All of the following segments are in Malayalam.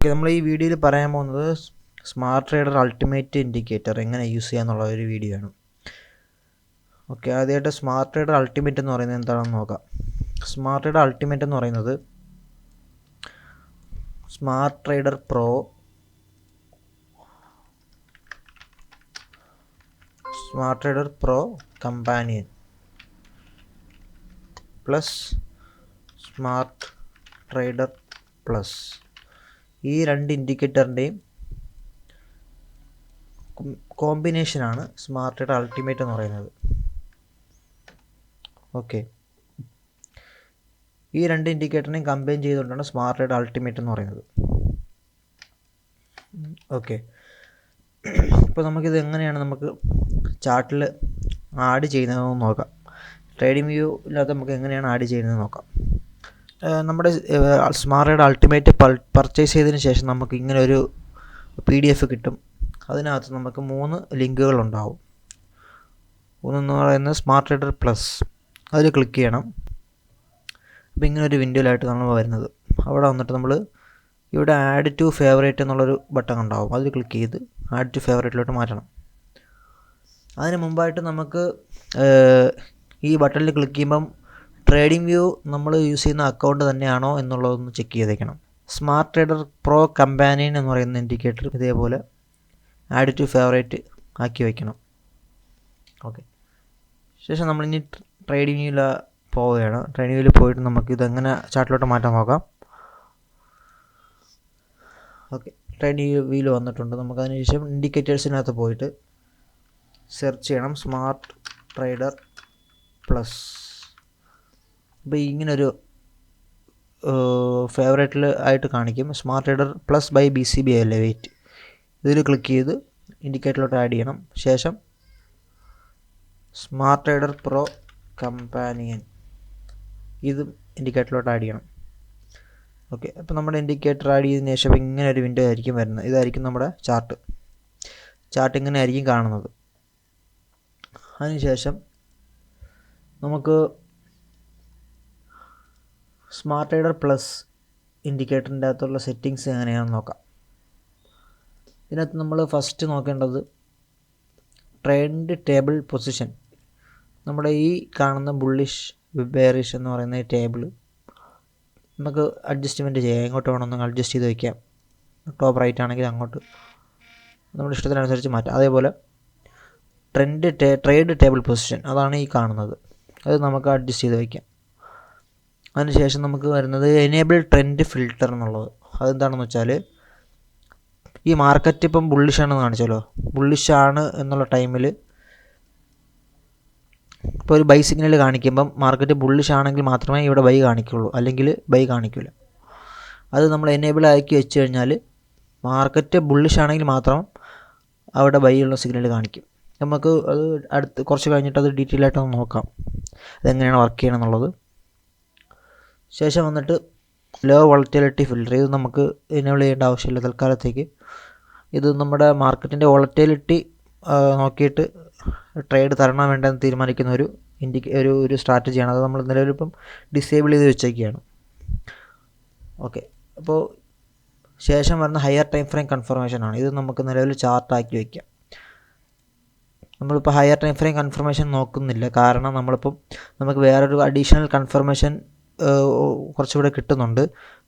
ഓക്കെ നമ്മൾ ഈ വീഡിയോയിൽ പറയാൻ പോകുന്നത് സ്മാർട്ട് ട്രേഡർ അൾട്ടിമേറ്റ് ഇൻഡിക്കേറ്റർ എങ്ങനെ യൂസ് ചെയ്യാന്നുള്ള ഒരു വീഡിയോ ആണ്. ഓക്കെ ആദ്യമായിട്ട് സ്മാർട്ട് ട്രേഡർ അൾട്ടിമേറ്റ് എന്ന് പറയുന്നത് എന്താണെന്ന് നോക്കാം. സ്മാർട്ട് ട്രേഡർ അൾട്ടിമേറ്റ് എന്ന് പറയുന്നത് smart trader pro smart trader pro companion plus smart trader plus ഈ രണ്ട് ഇൻഡിക്കേറ്ററിന്റെയും കോമ്പിനേഷനാണ് സ്മാർട്ട് ട്രേഡർ അൾട്ടിമേറ്റ് എന്ന് പറയുന്നത്. ഓക്കെ ഈ രണ്ട് ഇൻഡിക്കേറ്ററിനെയും കമ്പൈൻ ചെയ്തുകൊണ്ടാണ് സ്മാർട്ട് ട്രേഡർ അൾട്ടിമേറ്റ് എന്ന് പറയുന്നത്. ഓക്കെ ഇപ്പോൾ നമുക്കിത് എങ്ങനെയാണ് നമുക്ക് ചാർട്ടിൽ ആഡ് ചെയ്യുന്നതെന്ന് നോക്കാം. ട്രേഡിംഗ് വ്യൂ ഇല്ലാതെ നമുക്ക് എങ്ങനെയാണ് ആഡ് ചെയ്യുന്നത് നോക്കാം. നമ്മുടെ സ്മാറയുടെ അൾട്ടിമേറ്റ് പർച്ചേസ് ചെയ്തതിന് ശേഷം നമുക്ക് ഇങ്ങനെ ഒരു പി ഡി എഫ് കിട്ടും. അതിനകത്ത് നമുക്ക് മൂന്ന് ലിങ്കുകൾ ഉണ്ടാവും. ഒന്നെന്ന് പറയുന്നത് സ്മാർട്ട് റീഡർ പ്ലസ് അതിൽ ക്ലിക്ക് ചെയ്യണം. അപ്പോൾ ഇങ്ങനെ ഒരു വിൻഡോയിലായിട്ട് നമ്മൾ വരുന്നത്. അവിടെ വന്നിട്ട് നമ്മൾ ഇവിടെ ആഡ് ടു ഫേവറേറ്റ് എന്നുള്ളൊരു ബട്ടൺ ഉണ്ടാവും. അതിൽ ക്ലിക്ക് ചെയ്ത് ആഡ് ടു ഫേവറേറ്റിലോട്ട് മാറ്റണം. അതിന് മുമ്പായിട്ട് നമുക്ക് ഈ ബട്ടണിൽ ക്ലിക്ക് ചെയ്യുമ്പം ട്രേഡിംഗ് വ്യൂ നമ്മൾ യൂസ് ചെയ്യുന്ന അക്കൗണ്ട് തന്നെയാണോ എന്നുള്ളതൊന്ന് ചെക്ക് ചെയ്തേക്കണം. സ്മാർട്ട് ട്രേഡർ പ്രോ കമ്പാനിയൻ എന്ന് പറയുന്ന ഇൻഡിക്കേറ്റർ ഇതേപോലെ ആഡ് ടു ഫേവറേറ്റ് ആക്കി വയ്ക്കണം ഓക്കെ. ശേഷം നമ്മളിനി ട്രേഡിംഗ് വ്യൂവിൽ പോവുകയാണ്. ട്രേഡിംഗ് വ്യൂവിൽ പോയിട്ട് നമുക്ക് ഇതെങ്ങനെ ചാർട്ടിലോട്ട് മാറ്റാൻ നോക്കാം. ഓക്കെ. ട്രേഡിംഗ് വ്യൂവിൽ വന്നിട്ടുണ്ട്. നമുക്ക് അതിനുശേഷം ഇൻഡിക്കേറ്റേഴ്സിനകത്ത് പോയിട്ട് സെർച്ച് ചെയ്യണം. Smart trader plus. ഇപ്പോൾ ഇങ്ങനൊരു ഫേവറേറ്റിൽ ആയിട്ട് കാണിക്കും. Smart trader plus by B C B അല്ലേ വെയിറ്റ് ഇതിൽ ക്ലിക്ക് ചെയ്ത് ഇൻഡിക്കേറ്ററിലോട്ട് ആഡ് ചെയ്യണം. ശേഷം സ്മാർട്ട് ട്രേഡർ പ്രോ കമ്പാനിയൻ ഇതും ഇൻഡിക്കേറ്ററിലോട്ട് ആഡ് ചെയ്യണം. ഓക്കെ അപ്പോൾ നമ്മുടെ ഇൻഡിക്കേറ്റർ ആഡ് ചെയ്തതിന് ശേഷം ഇങ്ങനെ ഒരു വിൻഡോ ആയിരിക്കും വരുന്നത്. ഇതായിരിക്കും നമ്മുടെ ചാർട്ട് ചാർട്ട് ഇങ്ങനെ ആയിരിക്കും കാണുന്നത് അതിനുശേഷം നമുക്ക് സ്മാർട്ട് റൈഡർ പ്ലസ് ഇൻഡിക്കേറ്ററിന്റെ അകത്തുള്ള സെറ്റിങ്സ് എങ്ങനെയാണെന്ന് നോക്കാം. ഇതിനകത്ത് നമ്മൾ ഫസ്റ്റ് നോക്കേണ്ടത് ട്രെൻഡ് ടേബിൾ പൊസിഷൻ നമ്മുടെ ഈ കാണുന്ന ബുള്ളിഷ് ബെയറിഷ് എന്ന് പറയുന്ന ഈ ടേബിൾ നമുക്ക് അഡ്ജസ്റ്റ്മെന്റ് ചെയ്യാം. എങ്ങോട്ട് വേണമെന്ന് അഡ്ജസ്റ്റ് ചെയ്ത് വയ്ക്കാം ടോപ്പ് റൈറ്റ് ആണെങ്കിൽ അങ്ങോട്ട്. നമ്മുടെ ഇഷ്ടത്തിനനുസരിച്ച് മാറ്റാം. അതേപോലെ ട്രെൻഡ് ട്രേഡ് ടേബിൾ പൊസിഷൻ അതാണ് ഈ കാണുന്നത്. അത് നമുക്ക് അഡ്ജസ്റ്റ് ചെയ്ത് വയ്ക്കാം അതിനുശേഷം നമുക്ക് വരുന്നത് എനേബിൾ ട്രെൻഡ് ഫിൽട്ടർ എന്നുള്ളത്. അതെന്താണെന്ന് വെച്ചാൽ ഈ മാർക്കറ്റ് ഇപ്പം ബുള്ളിഷാണെന്ന് കാണിച്ചല്ലോ ബുള്ളിഷാണ് എന്നുള്ള ടൈമിൽ ഇപ്പോൾ ഒരു ബൈ സിഗ്നൽ കാണിക്കുമ്പം മാർക്കറ്റ് ബുള്ളിഷ് ആണെങ്കിൽ മാത്രമേ ഇവിടെ ബൈ കാണിക്കുള്ളൂ. അല്ലെങ്കിൽ ബൈ കാണിക്കില്ല അത് നമ്മൾ എനേബിൾ ആക്കി വെച്ച് കഴിഞ്ഞാൽ മാർക്കറ്റ് ബുള്ളിഷ് ആണെങ്കിൽ മാത്രം അവിടെ ബൈ ഉള്ള സിഗ്നൽ കാണിക്കും. നമുക്ക് അത് അടുത്ത് കുറച്ച് കഴിഞ്ഞിട്ട് അത് ഡീറ്റെയിൽ ആയിട്ടൊന്ന് നോക്കാം. അതെങ്ങനെയാണ് വർക്ക് ചെയ്യണം എന്നുള്ളത്. ശേഷം വന്നിട്ട് ലോ വോളറ്റിലിറ്റി ഫിൽറ്റർ ഇത് നമുക്ക് എനേബിൾ ചെയ്യേണ്ട ആവശ്യമില്ല തൽക്കാലത്തേക്ക്. ഇത് നമ്മുടെ മാർക്കറ്റിന്റെ വോളറ്റിലിറ്റി നോക്കിയിട്ട് ട്രേഡ് തരണോ വേണ്ടെന്ന് തീരുമാനിക്കുന്ന ഒരു ഇൻഡിക്ക ഒരു ഒരു സ്ട്രാറ്റജിയാണ് അത് നമ്മൾ നിലവിലിപ്പം ഡിസേബിൾ ചെയ്ത് വെച്ചേക്കുകയാണ്. ഓക്കെ അപ്പോൾ ശേഷം വരുന്ന ഹയർ ടൈം ഫ്രെയിം കൺഫർമേഷൻ ആണ്. ഇത് നമുക്ക് നിലവിൽ ചാർട്ടാക്കി വയ്ക്കാം നമ്മളിപ്പോൾ ഹയർ ടൈം ഫ്രെയിം കൺഫർമേഷൻ നോക്കുന്നില്ല. കാരണം നമ്മളിപ്പം നമുക്ക് വേറൊരു അഡീഷണൽ കൺഫർമേഷൻ കുറച്ചുകൂടെ കിട്ടുന്നുണ്ട്.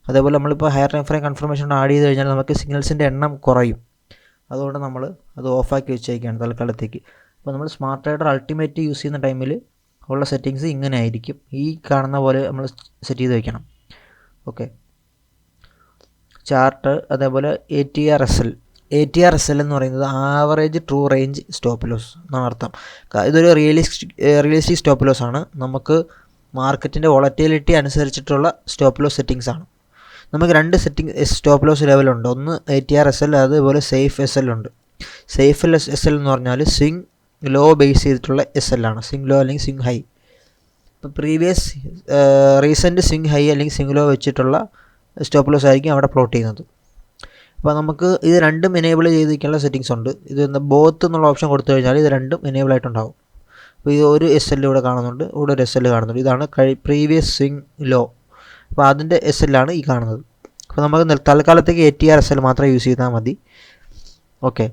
അതേപോലെ നമ്മളിപ്പോൾ higher time frame confirmation add ചെയ്ത് കഴിഞ്ഞാൽ നമുക്ക് സിഗ്നൽസിന്റെ എണ്ണം കുറയും. അതുകൊണ്ട് നമ്മൾ അത് ഓഫാക്കി വെച്ചേക്കാണ് തൽക്കാലത്തേക്ക്. അപ്പോൾ നമ്മൾ സ്മാർട്ട് ട്രേഡർ അൾട്ടിമേറ്റ് യൂസ് ചെയ്യുന്ന ടൈമിൽ ഉള്ള സെറ്റിങ്സ് ഇങ്ങനെ ആയിരിക്കും. ഈ കാണുന്ന പോലെ നമ്മൾ സെറ്റ് ചെയ്ത് വെക്കണം. ഓക്കെ ചാർട്ട് അതേപോലെ A T R S L A T R S L എന്ന് പറയുന്നത് average true range stop loss എന്നാണ് അർത്ഥം. ഇതൊരു റിയലിസ്റ്റിക് റിയലിസ്റ്റിക് സ്റ്റോപ്പ് ലോസ് ആണ്. നമുക്ക് മാർക്കറ്റിന്റെ വോളറ്റിലിറ്റി അനുസരിച്ചിട്ടുള്ള സ്റ്റോപ്പ് ലോസ് സെറ്റിങ്സ് ആണ്. നമുക്ക് രണ്ട് സെറ്റിംഗ് സ്റ്റോപ്പ് ലോസ് ലെവലുണ്ട് ഒന്ന് A T R S L അതുപോലെ സേഫ് എസ് എൽ ഉണ്ട്. സേഫ് എൽ എസ് എൽ എന്ന് പറഞ്ഞാൽ സ്വിങ് ലോ ബേസ് ചെയ്തിട്ടുള്ള എസ് എൽ ആണ്. സ്വിങ് ലോ അല്ലെങ്കിൽ സ്വിങ് ഹൈ. ഇപ്പോൾ പ്രീവിയസ് റീസെന്റ് സ്വിങ് ഹൈ അല്ലെങ്കിൽ സ്വിങ് ലോ വെച്ചിട്ടുള്ള സ്റ്റോപ്പ് ലോസ് ആയിരിക്കും അവിടെ പ്ലോട്ട് ചെയ്യുന്നത്. അപ്പോൾ നമുക്ക് ഇത് രണ്ടും എനേബിൾ ചെയ്തിരിക്കാനുള്ള സെറ്റിങ്സ് ഉണ്ട്. ഇത് ബോത്ത് എന്നുള്ള ഓപ്ഷൻ കൊടുത്തു കഴിഞ്ഞാൽ ഇത് രണ്ടും എനേബിൾ ആയിട്ടുണ്ടാവും. അപ്പോൾ ഇത് ഒരു എസ് എൽ ഇവിടെ കാണുന്നുണ്ട് ഇവിടെ ഒരു എസ് എൽ കാണുന്നുണ്ട്. ഇതാണ് കഴി പ്രീവിയസ് സ്വിങ് ലോ അപ്പോൾ അതിന്റെ എസ് ആണ് ഈ കാണുന്നത്. അപ്പോൾ നമുക്ക് തൽക്കാലത്തേക്ക് A T R S L മാത്രം യൂസ് ചെയ്താൽ മതി. ഓക്കെ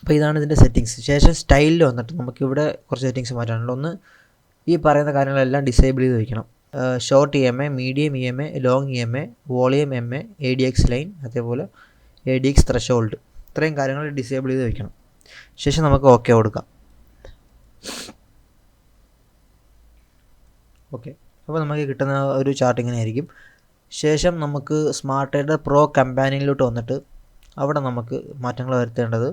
അപ്പോൾ ഇതാണ് ഇതിന്റെ സെറ്റിങ്സ് ശേഷം സ്റ്റൈലിൽ വന്നിട്ട് നമുക്കിവിടെ കുറച്ച് സെറ്റിങ്സ് മാറ്റാനുണ്ട്. ഒന്ന് ഈ പറയുന്ന കാര്യങ്ങളെല്ലാം ഡിസേബിൾ ചെയ്ത് വയ്ക്കണം short E M A medium E M A long E M A volume M A A D X line അതേപോലെ എ ഡി എക്സ് ത്രഷോൾഡ് ഇത്രയും കാര്യങ്ങൾ ഡിസേബിൾ ചെയ്ത് വയ്ക്കണം ശേഷം നമുക്ക് ഓക്കെ കൊടുക്കാം. ഓക്കെ. അപ്പോൾ നമുക്ക് കിട്ടുന്ന ഒരു ചാർട്ട് ഇങ്ങനെ ആയിരിക്കും ശേഷം നമുക്ക് സ്മാർട്ട് ട്രേഡർ പ്രോ കമ്പാനിയിലോട്ട് വന്നിട്ട് അവിടെ നമുക്ക് മാറ്റങ്ങൾ വരുത്തേണ്ടത്.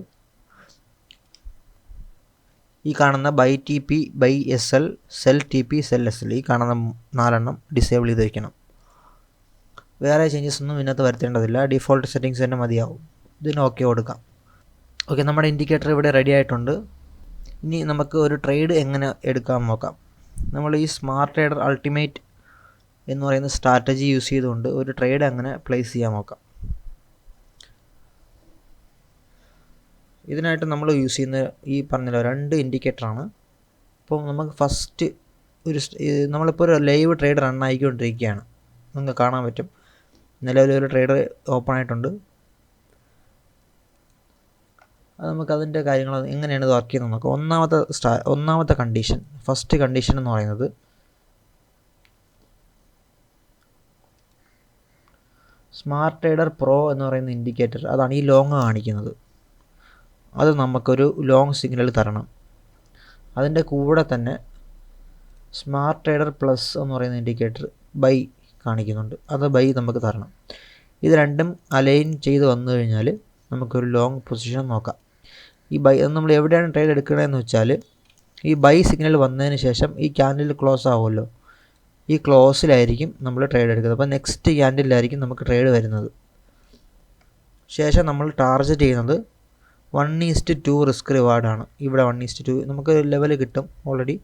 ഈ കാണുന്ന buy T P buy S L sell T P sell S L. ഈ കാണുന്ന നാലെണ്ണം ഡിസേബിൾ ചെയ്ത് വയ്ക്കണം വേറെ ചേഞ്ചസ് ഒന്നും ഇതിനകത്ത് വരുത്തേണ്ടതില്ല. ഡിഫോൾട്ട് സെറ്റിങ്സ് തന്നെ മതിയാവും. ഇതിന് ഓക്കെ കൊടുക്കാം. ഓക്കെ നമ്മുടെ ഇൻഡിക്കേറ്റർ ഇവിടെ റെഡി ആയിട്ടുണ്ട്. ഇനി നമുക്ക് ഒരു ട്രേഡ് എങ്ങനെ എടുക്കാം നോക്കാം. നമ്മൾ ഈ സ്മാർട്ട് ട്രേഡർ അൾട്ടിമേറ്റ് എന്ന് പറയുന്ന സ്ട്രാറ്റജി യൂസ് ചെയ്തുകൊണ്ട് ഒരു ട്രേഡ് അങ്ങനെ പ്ലേസ് ചെയ്യാൻ നോക്കാം. ഇതിനായിട്ട് നമ്മൾ യൂസ് ചെയ്യുന്ന ഈ പറഞ്ഞല്ലോ രണ്ട് ഇൻഡിക്കേറ്ററാണ് അപ്പോൾ നമുക്ക് ഫസ്റ്റ് ഒരു നമ്മളിപ്പോൾ ഒരു ലൈവ് ട്രേഡ് റൺ ആയിക്കൊണ്ടിരിക്കുകയാണ്. നിങ്ങൾക്ക് കാണാൻ പറ്റും. നിലവിൽ ഒരു ട്രേഡ് ഓപ്പൺ ആയിട്ടുണ്ട്. അത് നമുക്ക് അതിന്റെ കാര്യങ്ങൾ എങ്ങനെയാണ് ഇത് വർക്ക് ചെയ്യുന്നത് നമുക്ക് ഒന്നാമത്തെ സ്റ്റാ ഒന്നാമത്തെ കണ്ടീഷൻ ഫസ്റ്റ് കണ്ടീഷൻ എന്ന് പറയുന്നത് സ്മാർട്ട് ട്രേഡർ പ്രോ എന്ന് പറയുന്ന ഇൻഡിക്കേറ്റർ അതാണ് ഈ ലോങ് കാണിക്കുന്നത്. അത് നമുക്കൊരു ലോങ് സിഗ്നൽ തരണം. അതിന്റെ കൂടെ തന്നെ സ്മാർട്ട് ട്രേഡർ പ്ലസ് എന്ന് പറയുന്ന ഇൻഡിക്കേറ്റർ ബൈ കാണിക്കുന്നുണ്ട്. അത് ബൈ നമുക്ക് തരണം. ഇത് രണ്ടും അലൈൻ ചെയ്ത് വന്നു കഴിഞ്ഞാൽ നമുക്കൊരു ലോങ് പൊസിഷൻ നോക്കാം. ഈ ബൈ അത് നമ്മൾ എവിടെയാണ് ട്രേഡ് എടുക്കണതെന്ന് വെച്ചാൽ ഈ ബൈ സിഗ്നൽ വന്നതിന് ശേഷം ഈ ക്യാൻഡിൽ ക്ലോസ് ആവുമല്ലോ. ഈ ക്ലോസിലായിരിക്കും നമ്മൾ ട്രേഡ് എടുക്കുന്നത്. അപ്പോൾ നെക്സ്റ്റ് ക്യാൻഡിലായിരിക്കും നമുക്ക് ട്രേഡ് വരുന്നത്. ശേഷം നമ്മൾ ടാർഗറ്റ് ചെയ്യുന്നത് one is to two risk റിവാർഡാണ് ഇവിടെ വൺ ഈസ്റ്റ് ടു നമുക്ക് ലെവൽ കിട്ടും ഓൾറെഡി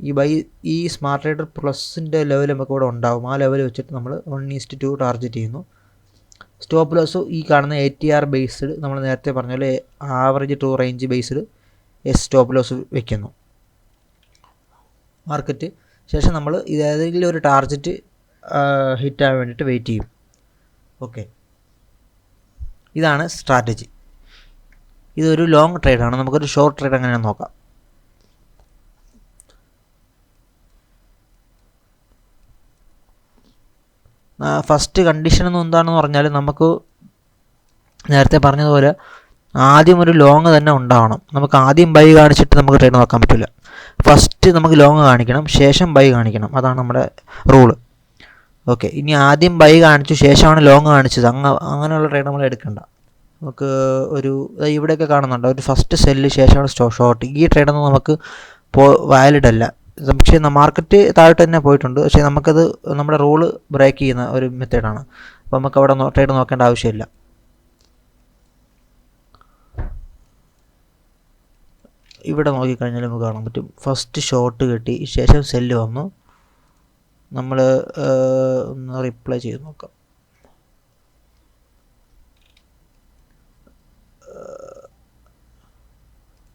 ഈ ബൈ ഈ സ്മാർട്ട് റൈഡർ പ്ലസിന്റെ ലെവൽ നമുക്ക് ഇവിടെ ഉണ്ടാവും. ആ ലെവൽ വെച്ചിട്ട് നമ്മൾ one is to two target ചെയ്യുന്നു. സ്റ്റോപ്പ് ലോസ് ഈ കാണുന്ന എ ടി ആർ ബേസ്ഡ് നമ്മൾ നേരത്തെ പറഞ്ഞ പോലെ average true range based S stop loss വെക്കുന്നു. മാർക്കറ്റ് ശേഷം നമ്മൾ ഇതേതെങ്കിലും ഒരു ടാർജറ്റ് ഹിറ്റ് ആവാൻ വേണ്ടിയിട്ട് വെയിറ്റ് ചെയ്യും. ഓക്കെ ഇതാണ് സ്ട്രാറ്റജി ഇതൊരു ലോങ് ട്രേഡാണ് നമുക്കൊരു ഷോർട്ട് ട്രേഡ് അങ്ങനെ നോക്കാം. ഫസ്റ്റ് കണ്ടീഷൻ എന്ന് എന്താണെന്ന് പറഞ്ഞാൽ നമുക്ക് നേരത്തെ പറഞ്ഞതുപോലെ ആദ്യം ഒരു ലോങ് തന്നെ ഉണ്ടാവണം. നമുക്ക് ആദ്യം ബൈ കാണിച്ചിട്ട് നമുക്ക് ട്രേഡ് നോക്കാൻ പറ്റില്ല ഫസ്റ്റ് നമുക്ക് ലോങ് കാണിക്കണം ശേഷം ബൈ കാണിക്കണം. അതാണ് നമ്മുടെ റൂൾ ഓക്കെ ഇനി ആദ്യം ബൈ കാണിച്ചു ശേഷമാണ് ലോങ് കാണിച്ചത്. അങ്ങ അങ്ങനെയുള്ള ട്രേഡ് നമ്മൾ എടുക്കണ്ട. നമുക്ക് ഒരു ഇവിടെയൊക്കെ കാണുന്നുണ്ട്. ഒരു ഫസ്റ്റ് സെല്ല് ശേഷമാണ് സ്റ്റോ ഷോർട്ട് ഈ ട്രേഡൊന്നും നമുക്ക് പോ വാലിഡ് അല്ല. പക്ഷേ മാർക്കറ്റ് താഴോട്ട് തന്നെ പോയിട്ടുണ്ട്. പക്ഷേ നമുക്കത് നമ്മുടെ റൂൾ ബ്രേക്ക് ചെയ്യുന്ന ഒരു മെത്തേഡാണ്. അപ്പോൾ നമുക്ക് അവിടെ ട്രേഡ് നോക്കേണ്ട ആവശ്യമില്ല. ഇവിടെ നോക്കിക്കഴിഞ്ഞാൽ നമുക്ക് കാണാൻ പറ്റും. ഫസ്റ്റ് ഷോട്ട് കിട്ടി. ശേഷം സെല്ല് വന്നു. നമ്മൾ ഒന്ന് റിപ്ലൈ ചെയ്ത് നോക്കാം.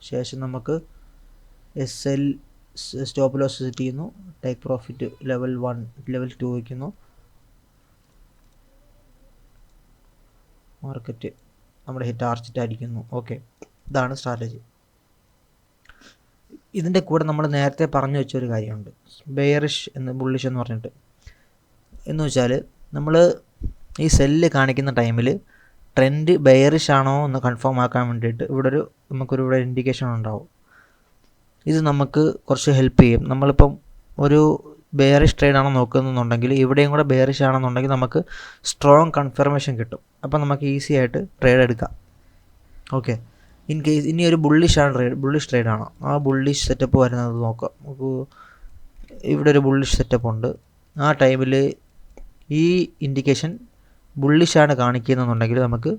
ശേഷം നമുക്ക് S L stop loss set ചെയ്യുന്നു take profit level one level two വയ്ക്കുന്നു. മാർക്കറ്റ് നമ്മുടെ ടാർജറ്റ് അടിക്കുന്നു ഓക്കെ. ഇതാണ് സ്ട്രാറ്റജി. ഇതിന്റെ കൂടെ നമ്മൾ നേരത്തെ പറഞ്ഞു വെച്ചൊരു കാര്യമുണ്ട്. ബെയറിഷ് എന്ന് ബുള്ളിഷ് എന്ന് പറഞ്ഞിട്ട്. എന്ന് വെച്ചാൽ നമ്മൾ ഈ സെല്ല് കാണിക്കുന്ന ടൈമിൽ ട്രെൻഡ് ബെയറിഷ് ആണോ എന്ന് കൺഫേം ആക്കാൻ വേണ്ടിയിട്ട് ഇവിടെ ഒരു നമുക്കൊരു ഇവിടെ ഇൻഡിക്കേഷൻ ഉണ്ടാവും. ഇത് നമുക്ക് കുറച്ച് ഹെൽപ്പ് ചെയ്യും. നമ്മളിപ്പം ഒരു ബെയറിഷ് ട്രേഡ് ആണോ നോക്കുന്നുണ്ടെങ്കിൽ ഇവിടെയും കൂടെ ബെയറിഷ് ആണെന്നുണ്ടെങ്കിൽ നമുക്ക് സ്ട്രോങ് കൺഫർമേഷൻ കിട്ടും. അപ്പം നമുക്ക് ഈസി ആയിട്ട് ട്രേഡ് എടുക്കാം. ഓക്കെ ഇൻ കേസ് ഇനി ഒരു ബുള്ളിഷ് ആണ് ട്രേഡ് ബുള്ളിഷ് ട്രേഡ് ആണോ? ആ ബുള്ളിഷ് സെറ്റപ്പ് വരുന്നത് നോക്കാം. ഇവിടെ ഒരു ബുള്ളിഷ് സെറ്റപ്പ് ഉണ്ട്. ആ ടൈമിൽ ഈ ഇൻഡിക്കേഷൻ ബുള്ളിഷാണ് കാണിക്കുന്നതെന്നുണ്ടെങ്കിൽ നമുക്ക്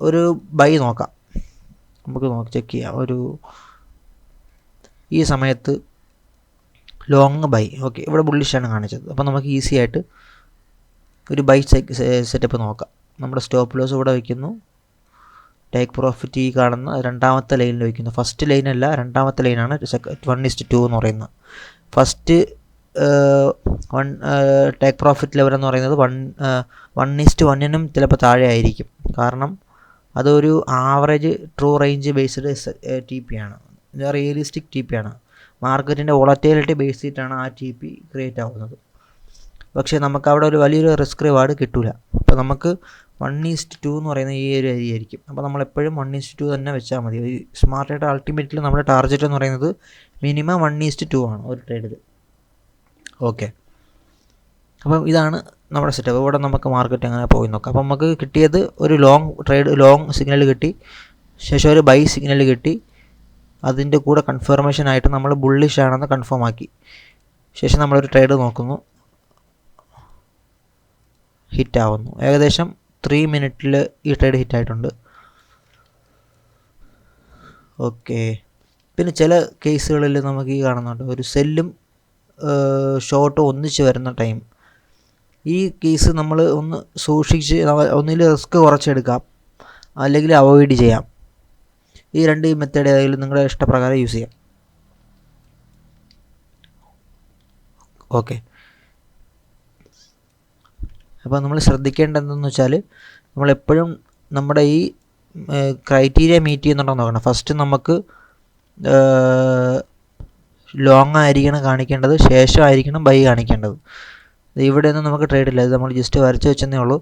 ഒരു ബൈ നോക്കാം. നമുക്ക് നോക്കി ചെക്ക് ചെയ്യാം. ഒരു ഈ സമയത്ത് ലോങ് ബൈ ഓക്കെ ഇവിടെ ബുള്ളിഷാണ് കാണിച്ചത്. അപ്പോൾ നമുക്ക് ഈസി ആയിട്ട് ഒരു ബൈ സെറ്റപ്പ് നോക്കാം. നമ്മുടെ സ്റ്റോപ്പ് ലോസ് ഇവിടെ വയ്ക്കുന്നു ടേക്ക് പ്രോഫിറ്റ് ഈ കാണുന്ന രണ്ടാമത്തെ ലൈനിൽ വയ്ക്കുന്നു ഫസ്റ്റ് ലൈനല്ല രണ്ടാമത്തെ ലൈനാണ് വൺ ഇസ്റ്റ് ടു എന്ന് പറയുന്നത്. First one take profit level എന്ന് പറയുന്നത് വൺ വൺ ഇസ്റ്റ് വണ്ണിനും ചിലപ്പോൾ താഴെ ആയിരിക്കും. കാരണം അതൊരു average true range based T P ആണ്. റിയലിസ്റ്റിക് ടി പി ആണ്. മാർക്കറ്റിന്റെ വോളറ്റൈലിറ്റി ബേസ് ചെയ്തിട്ടാണ് ആ ടി പി ക്രിയേറ്റ് ആവുന്നത്. പക്ഷേ നമുക്ക് അവിടെ ഒരു വലിയൊരു റിസ്ക് റിവാർഡ് കിട്ടില്ല അപ്പോൾ നമുക്ക് വൺ ഈസ്റ്റ് ടു എന്ന് പറയുന്ന ഈ ഒരു ഏരിയ ആയിരിക്കും. അപ്പോൾ നമ്മൾ എപ്പോഴും വൺ ഈസ്റ്റ് ടു തന്നെ വെച്ചാൽ മതി. ഈ സ്മാർട്ടായിട്ട് അൾട്ടിമേറ്റ്ലി നമ്മുടെ ടാർഗറ്റ് എന്ന് പറയുന്നത് മിനിമം വൺ ഈസ്റ്റ് ടു ആണ് ഒരു ട്രേഡിൽ ഓക്കെ അപ്പം ഇതാണ് നമ്മുടെ സെറ്റപ്പ് ഇവിടെ നമുക്ക് മാർക്കറ്റ് അങ്ങനെ പോയി നോക്കാം. അപ്പം നമുക്ക് കിട്ടിയത് ഒരു ലോങ് ട്രേഡ് ലോങ് സിഗ്നൽ കിട്ടി. ശേഷം ഒരു ബൈ സിഗ്നൽ കിട്ടി. അതിന്റെ കൂടെ കൺഫർമേഷൻ ആയിട്ട് നമ്മൾ ബുള്ളിഷ് ആണെന്ന് കൺഫേം ആക്കി. ശേഷം നമ്മളൊരു ട്രേഡ് നോക്കുന്നു. ഹിറ്റാവുന്നു ഏകദേശം ത്രീ മിനിറ്റിൽ ഈ ട്രേഡ് ഹിറ്റായിട്ടുണ്ട് ഓക്കെ പിന്നെ ചില കേസുകളിൽ നമുക്ക് ഈ കാണുന്നുണ്ട്. ഒരു സെല്ലും ഷോർട്ടും ഒന്നിച്ച് വരുന്ന ടൈം ഈ കേസ് നമ്മൾ ഒന്ന് സൂക്ഷിച്ച് ഒന്നിൽ റിസ്ക് കുറച്ചെടുക്കാം. അല്ലെങ്കിൽ അവോയ്ഡ് ചെയ്യാം. ഈ രണ്ട് മെത്തേഡ് ഏതായാലും നിങ്ങളുടെ ഇഷ്ടപ്രകാരം യൂസ് ചെയ്യാം. ഓക്കെ അപ്പോൾ നമ്മൾ ശ്രദ്ധിക്കേണ്ടതെന്ന് വെച്ചാൽ നമ്മളെപ്പോഴും നമ്മുടെ ഈ ക്രൈറ്റീരിയ മീറ്റ് ചെയ്യുന്നുണ്ടോ നോക്കണം. ഫസ്റ്റ് നമുക്ക് ലോങ് ആയിരിക്കണം കാണിക്കേണ്ടത് ശേഷം ആയിരിക്കണം ബൈ കാണിക്കേണ്ടത്. ഇവിടെ നമുക്ക് ട്രേഡ് ഇല്ല. ഇത് നമ്മൾ ജസ്റ്റ് വരച്ച് വെച്ചെന്നേ ഉള്ളൂ.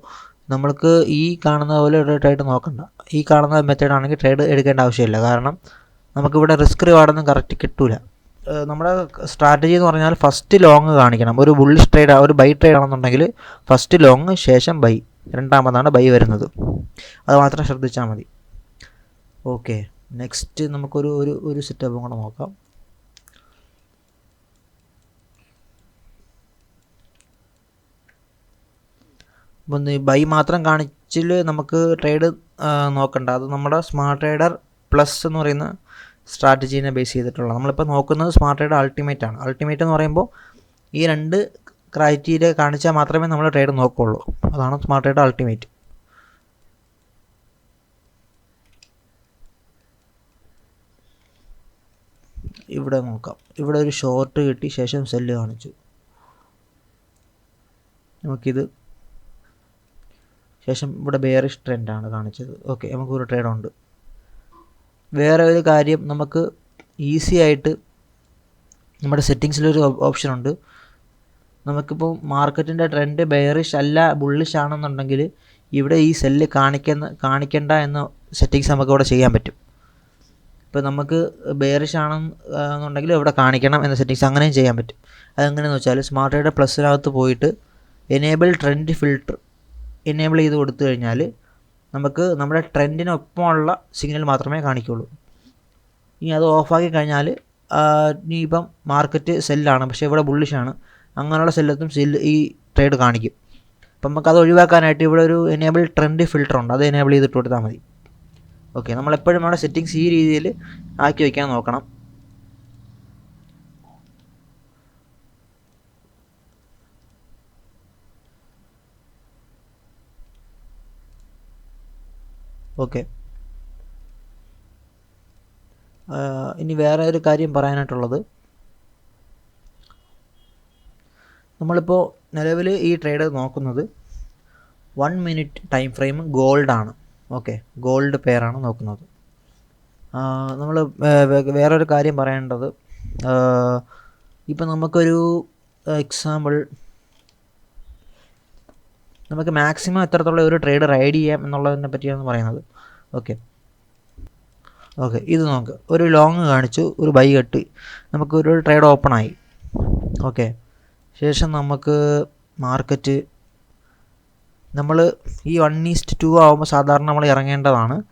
നമ്മൾക്ക് ഈ കാണുന്ന പോലെ ട്രേഡ് നോക്കണ്ട. ഈ കാണുന്ന മെത്തേഡ് ആണെങ്കിൽ ട്രേഡ് എടുക്കേണ്ട ആവശ്യമില്ല. കാരണം നമുക്കിവിടെ റിസ്ക് റിവാർഡൊന്നും കറക്റ്റ് കിട്ടില്ല നമ്മുടെ സ്ട്രാറ്റജി എന്ന് പറഞ്ഞാൽ ഫസ്റ്റ് ലോങ് കാണിക്കണം. ഒരു ബുള്ളിഷ് ട്രേഡ് ഒരു ബൈ ട്രേഡ് ആണെന്നുണ്ടെങ്കിൽ ഫസ്റ്റ് ലോങ് ശേഷം ബൈ രണ്ടാമതാണ് ബൈ വരുന്നത്. അത് മാത്രം ശ്രദ്ധിച്ചാൽ മതി. ഓക്കെ നെക്സ്റ്റ് നമുക്കൊരു ഒരു ഒരു സെറ്റപ്പും കൂടെ നോക്കാം. അപ്പം ബൈ മാത്രം കാണിച്ചിൽ നമുക്ക് ട്രേഡ് നോക്കണ്ട. അത് നമ്മുടെ സ്മാർട്ട് ട്രേഡർ പ്ലസ് എന്ന് പറയുന്ന സ്ട്രാറ്റജീനെ ബേസ് ചെയ്തിട്ടുള്ള. നമ്മളിപ്പോൾ നോക്കുന്നത് സ്മാർട്ട് ട്രേഡ് അൾട്ടിമേറ്റ് ആണ്. അൾട്ടിമേറ്റ് എന്ന് പറയുമ്പോൾ ഈ രണ്ട് ക്രൈറ്റീരിയ കാണിച്ചാൽ മാത്രമേ നമ്മൾ ട്രേഡ് നോക്കുകയുള്ളൂ അതാണ് സ്മാർട്ട് ട്രേഡ് അൾട്ടിമേറ്റ്. ഇവിടെ നോക്കാം. ഇവിടെ ഒരു ഷോർട്ട് കിട്ടി ശേഷം സെല്ല് കാണിച്ചു. നമുക്കിത് ശേഷം ഇവിടെ ബെയറിഷ് ട്രെൻഡാണ് കാണിച്ചത്. ഓക്കെ നമുക്കൊരു ട്രേഡ് ഉണ്ട്. വേറെ ഒരു കാര്യം നമുക്ക് ഈസി ആയിട്ട് നമ്മുടെ സെറ്റിങ്സിലൊരു ഓപ്ഷൻ ഉണ്ട്. നമുക്കിപ്പോൾ മാർക്കറ്റിന്റെ ട്രെൻഡ് ബെയറിഷ് അല്ല ബുള്ളിഷ് ആണെന്നുണ്ടെങ്കിൽ ഇവിടെ ഈ സെല്ല് കാണിക്കുന്ന കാണിക്കേണ്ട എന്ന സെറ്റിങ്സ് നമുക്ക് ഇവിടെ ചെയ്യാൻ പറ്റും. ഇപ്പോൾ നമുക്ക് ബെയറിഷ് ആണെന്നുണ്ടെങ്കിൽ ഇവിടെ കാണിക്കണം എന്ന സെറ്റിങ്സ് അങ്ങനെയും ചെയ്യാൻ പറ്റും. അതെങ്ങനെയെന്ന് വെച്ചാൽ സ്മാർട്ട് ട്രേഡർ പ്ലസ്സിനകത്ത് പോയിട്ട് എനേബിൾ ട്രെൻഡ് ഫിൽട്ടർ എനേബിൾ ചെയ്ത് കൊടുത്തു കഴിഞ്ഞാൽ നമുക്ക് നമ്മുടെ ട്രെൻഡിനൊപ്പമുള്ള സിഗ്നൽ മാത്രമേ കാണിക്കുള്ളൂ. ഇനി അത് ഓഫാക്കി കഴിഞ്ഞാൽ ഇനിയിപ്പം മാർക്കറ്റ് സെല്ലാണ് പക്ഷേ ഇവിടെ ബുള്ളിഷാണ് അങ്ങനെയുള്ള സെല്ലത്തും സെല്ല് ഈ ട്രേഡ് കാണിക്കും. അപ്പം നമുക്കത് ഒഴിവാക്കാനായിട്ട് ഇവിടെ ഒരു എനേബിൾ ട്രെൻഡ് ഫിൽട്ടർ ഉണ്ട്. അത് എനേബിൾ ചെയ്തിട്ട് കൊടുത്താൽ മതി. ഓക്കെ നമ്മളെപ്പോഴും നമ്മുടെ സെറ്റിങ്സ് ഈ രീതിയിൽ ആക്കി വയ്ക്കാൻ നോക്കണം. ഓക്കെ ഇനി വേറെ ഒരു കാര്യം പറയാനായിട്ടുള്ളത്. നമ്മളിപ്പോൾ നിലവിൽ ഈ ട്രേഡ് നോക്കുന്നത് വൺ മിനിറ്റ് ടൈം ഫ്രെയിം ഗോൾഡാണ് ഓക്കെ ഗോൾഡ് പെയറാണ് നോക്കുന്നത്. നമ്മൾ വേറൊരു കാര്യം പറയേണ്ടത് ഇപ്പം നമുക്കൊരു എക്സാമ്പിൾ നമുക്ക് മാക്സിമം എത്രത്തോളം ഒരു ട്രേഡ് റൈഡ് ചെയ്യാം എന്നുള്ളതിനെ പറ്റിയാണ് പറയുന്നത്. ഓക്കെ ഓക്കെ ഇത് നോക്ക്. ഒരു ലോങ് കാണിച്ചു ഒരു ബൈ കെട്ടി. നമുക്ക് ഒരു ട്രേഡ് ഓപ്പൺ ആയി. ഓക്കെ ശേഷം നമുക്ക് മാർക്കറ്റ് നമ്മൾ ഈ വൺ ഈസ്റ്റ് ടു ആകുമ്പോൾ സാധാരണ നമ്മൾ ഇറങ്ങേണ്ടതാണ്.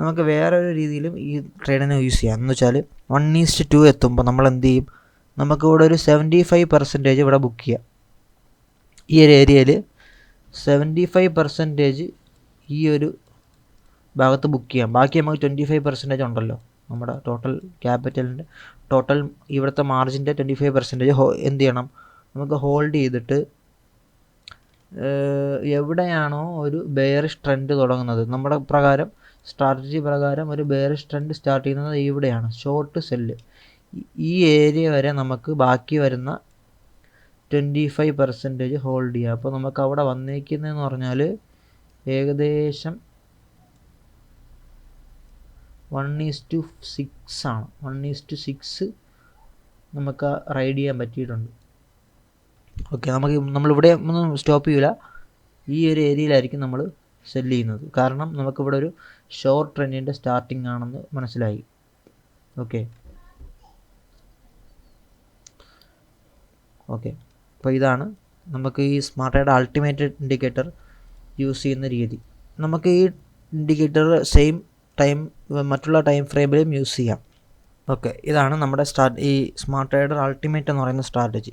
നമുക്ക് വേറെ ഒരു രീതിയിലും ഈ ട്രേഡിനെ യൂസ് ചെയ്യാം. എന്ന് വെച്ചാൽ വൺ ഈസ്റ്റ് ടു എത്തുമ്പോൾ നമ്മൾ എന്ത് ചെയ്യും? നമുക്ക് ഇവിടെ ഒരു സെവന്റി ഫൈവ് പെർസെന്റേജ് ഇവിടെ ബുക്ക് ചെയ്യാം. ഈ ഒരു ഏരിയയിൽ സെവന്റി ഫൈവ് പെർസെന്റേജ് ഈ ഒരു ഭാഗത്ത് ബുക്ക് ചെയ്യാം. ബാക്കി നമുക്ക് ട്വന്റി ഫൈവ് പെർസെന്റേജ് ഉണ്ടല്ലോ. നമ്മുടെ ടോട്ടൽ ക്യാപിറ്റലിന്റെ ടോട്ടൽ ഇവിടുത്തെ മാർജിന്റെ ട്വന്റി ഫൈവ് പെർസെന്റേജ് എന്ത് ചെയ്യണം? നമുക്ക് ഹോൾഡ് ചെയ്തിട്ട് എവിടെയാണോ ഒരു ബെയറിഷ് ട്രെൻഡ് തുടങ്ങുന്നത്. നമ്മുടെ പ്രകാരം സ്ട്രാറ്റജി പ്രകാരം ഒരു ബെയറിഷ് ട്രെൻഡ് സ്റ്റാർട്ട് ചെയ്യുന്നത് ഇവിടെയാണ്. ഷോർട്ട് സെല്ല് ഈ ഏരിയ വരെ നമുക്ക് ബാക്കി വരുന്ന ട്വന്റി ഫൈവ് പെർസെന്റേജ് ഹോൾഡ് ചെയ്യുക അപ്പോൾ നമുക്ക് അവിടെ വന്നേക്കുന്നതെന്ന് പറഞ്ഞാൽ ഏകദേശം വൺ ഈസ് ടു സിക്സ് ആണ്. വൺ ഈസ് ടു സിക്സ് നമുക്ക് റൈഡ് ചെയ്യാൻ പറ്റിയിട്ടുണ്ട്. ഓക്കെ നമുക്ക് നമ്മളിവിടെ ഒന്നും സ്റ്റോപ്പ് ചെയ്യില്ല ഈ ഒരു ഏരിയയിലായിരിക്കും നമ്മൾ സെൽ ചെയ്യുന്നത്. കാരണം നമുക്കിവിടെ ഒരു ഷോർട്ട് ട്രെൻഡിന്റെ സ്റ്റാർട്ടിംഗ് ആണെന്ന് മനസ്സിലായി. ഓക്കെ ഓക്കെ അപ്പോൾ ഇതാണ് നമുക്ക് ഈ സ്മാർട്ടയുടെ അൾട്ടിമേറ്റ് ഇൻഡിക്കേറ്റർ യൂസ് ചെയ്യുന്ന രീതി. നമുക്ക് ഈ ഇൻഡിക്കേറ്റർ സെയിം ടൈം മറ്റുള്ള ടൈം ഫ്രെയിമിലും യൂസ് ചെയ്യാം. ഓക്കെ ഇതാണ് നമ്മുടെ സ്റ്റാർ ഈ സ്മാർട്ട് റൈഡർ അൾട്ടിമേറ്റ് എന്ന് പറയുന്ന സ്ട്രാറ്റജി